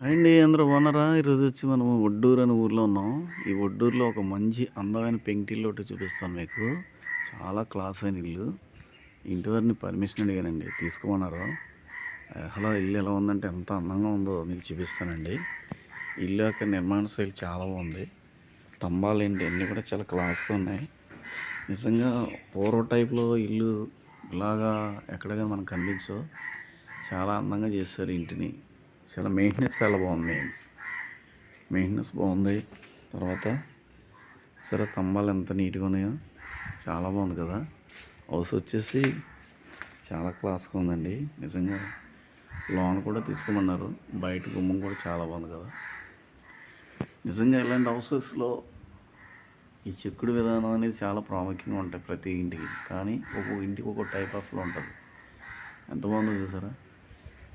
అండి అందరూ బాగున్నారా? ఈరోజు వచ్చి మనం ఒడ్డూరు అనే ఊర్లో ఉన్నాం. ఈ ఒడ్డూరులో ఒక మంచి అందమైన పెంకిటిల్లు ఒకటి చూపిస్తాను మీకు. చాలా క్లాస్ అయిన ఇల్లు. ఇంటి వారిని పర్మిషన్ అడిగానండి తీసుకోమన్నారు. హలో ఇల్లు ఎలా ఉందంటే ఎంత అందంగా ఉందో మీకు చూపిస్తానండి. ఇల్లు యొక్క నిర్మాణ శైలి చాలా బాగుంది. స్తంభాలు ఏంటి అన్నీ కూడా చాలా క్లాస్గా ఉన్నాయి. నిజంగా పూర్వ టైప్లో ఇల్లు ఇలాగా ఎక్కడగా మనకు కనిపించో చాలా అందంగా చేస్తారు ఇంటిని. చాలా మెయింటెనెన్స్ చాలా బాగుంది. మెయింటెనెన్స్ బాగుంది. తర్వాత సరే స్తంభాలు ఎంత నీట్గా ఉన్నాయో చాలా బాగుంది కదా. హౌస్ వచ్చేసి చాలా క్లాస్గా ఉందండి. నిజంగా లోన్ కూడా తీసుకోమన్నారు. బయట గుమ్మం కూడా చాలా బాగుంది కదా. నిజంగా ఇలాంటి హౌసెస్లో ఈ చెక్కుడు విధానం అనేది చాలా ప్రాముఖ్యంగా ఉంటాయి ప్రతి ఇంటికి. కానీ ఒక్కొక్క ఇంటికి ఒక్కొక్క టైప్ ఆఫ్లో ఉంటుంది. ఎంత బాగుందో చూసారా?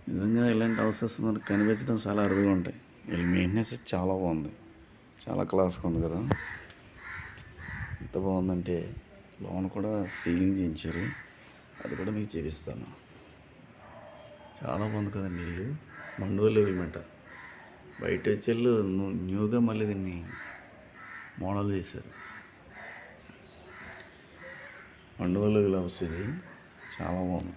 నిజంగా ఇలాంటి హౌసెస్ మనకు కనిపించడం చాలా అరుదుగా ఉంటాయి. వీళ్ళ మెయింటెనెన్స్ చాలా బాగుంది. చాలా క్లాస్గా ఉంది కదా. ఎంత బాగుందంటే లోన్ కూడా సీలింగ్ చేయించారు. అది కూడా మీకు చూపిస్తాను. చాలా బాగుంది కదండి ఇల్లు మండోలు ఇవ్వమంట. బయట వచ్చేళ్ళు న్యూగా మళ్ళీ దీన్ని మోడల్ చేశారు. మండోలు ఇలా వస్తుంది. చాలా బాగుంది.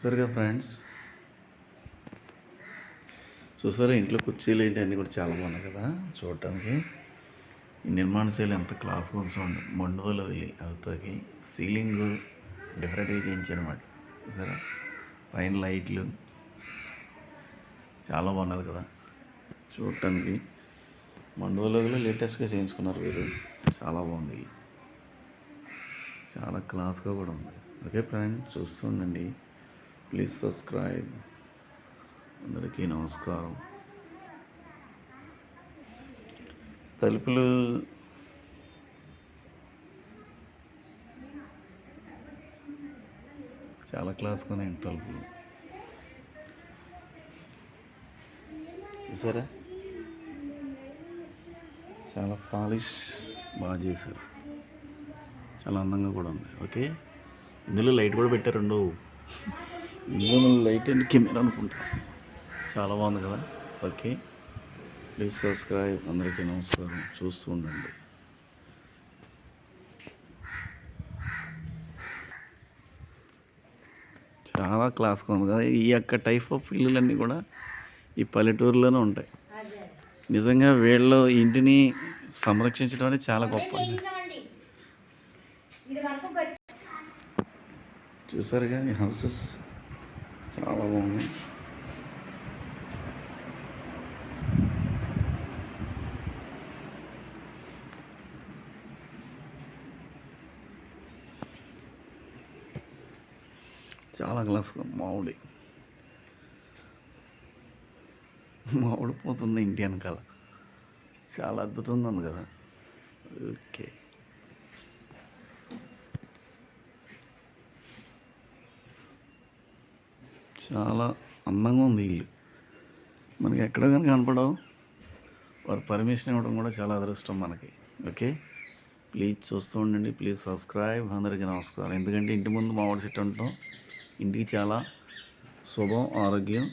సరిగా ఫ్రెండ్స్. చూసారా ఇంట్లో కుర్చీలు ఏంటి అన్నీ కూడా చాలా బాగున్నాయి కదా చూడటానికి. ఈ నిర్మాణ శైలి ఎంత క్లాస్గా కొంచెం మండువలో వెళ్ళి అవుతాకి సీలింగ్ డిఫరెంట్గా చేయించారన్నమాట. చూసారా పైన లైట్లు. చాలా బాగున్నది కదా. చూడటానికి మండువలో లేటెస్ట్గా చేయించుకున్నారు వీరు చాలా బాగుంది. చాలా క్లాస్గా కూడా ఉంది. ఓకే ఫ్రెండ్ చూస్తుండండి ప్లీజ్ సబ్స్క్రైబ్. అందరికీ నమస్కారం. తలుపులు చాలా క్లాస్గా ఉన్నాయండి తలుపులు. చూసారా? చాలా పాలిష్ బాగా చేశారు. చాలా అందంగా కూడా ఉంది. ఓకే? ఇందులో లైట్ కూడా పెట్టారు రెండు. ఇందులో లైట్ అండ్ కెమెరా అనుకుంటా. చాలా బాగుంది కదా? ఓకే. Please subscribe. అందరికీ నమస్కారం. చూస్తూ ఉండండి. చాలా క్లాస్గా ఉంది కదా? ఈ యొక్క టైప్ ఆఫ్ ఇల్లులన్నీ కూడా ఈ పల్లెటూరులోనే ఉంటాయి. నిజంగా వీళ్ళు ఇంటిని సంరక్షించడం అనేది చాలా గొప్ప చూసారుగా హౌసెస్? చాలా బాగుంది. చాలా గ్లాస్ మామిడి. మామిడి పోతుంది ఇంటి వెనకాల చాలా అద్భుతంగా ఉంది కదా. ఓకే. చాలా అందంగా ఉంది ఇల్లు. మనకి ఎక్కడ కానీ కనపడవు. వారు పర్మిషన్ ఇవ్వడం కూడా చాలా అదృష్టం మనకి. ఓకే? ప్లీజ్ చూస్తూ ఉండండి. Please subscribe. అందరికీ నమస్కారం. ఎందుకంటే ఇంటి ముందు మామిడి చెట్టు ఉంటాం ఇంటికి చాలా శుభం ఆరోగ్యం.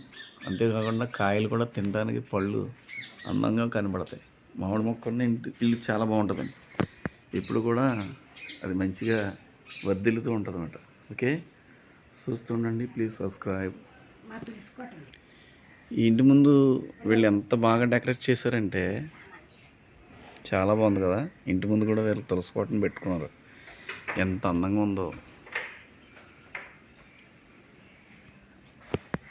అంతేకాకుండా కాయలు కూడా తినడానికి పళ్ళు అందంగా కనబడతాయి. మామిడి మొక్కనే ఇంటి ఇల్లు చాలా బాగుంటుందండి. ఇప్పుడు కూడా అది మంచిగా వర్ధిల్లుతూ ఉంటుంది ఓకే? చూస్తుండండి ప్లీజ్ సబ్స్క్రైబ్ ఈ ఇంటి ముందు వీళ్ళు ఎంత బాగా డెకరేట్ చేశారంటే చాలా బాగుంది కదా. ఇంటి ముందు కూడా వీళ్ళు తులసి కోటను పెట్టుకున్నారు. ఎంత అందంగా ఉందో.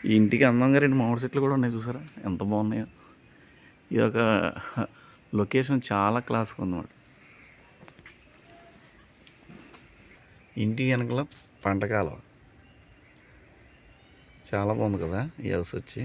ఈ ఇంటికి అందంగా రెండు మామిడి చెట్లు కూడా ఉన్నాయి చూసారా? ఎంత బాగున్నాయో. ఇది ఒక లొకేషన్ చాలా క్లాస్గా ఉందన్నమాట. ఇంటి వెనకల పంటకాలం చాలా బాగుంది కదా ఈ హౌస్ వచ్చి.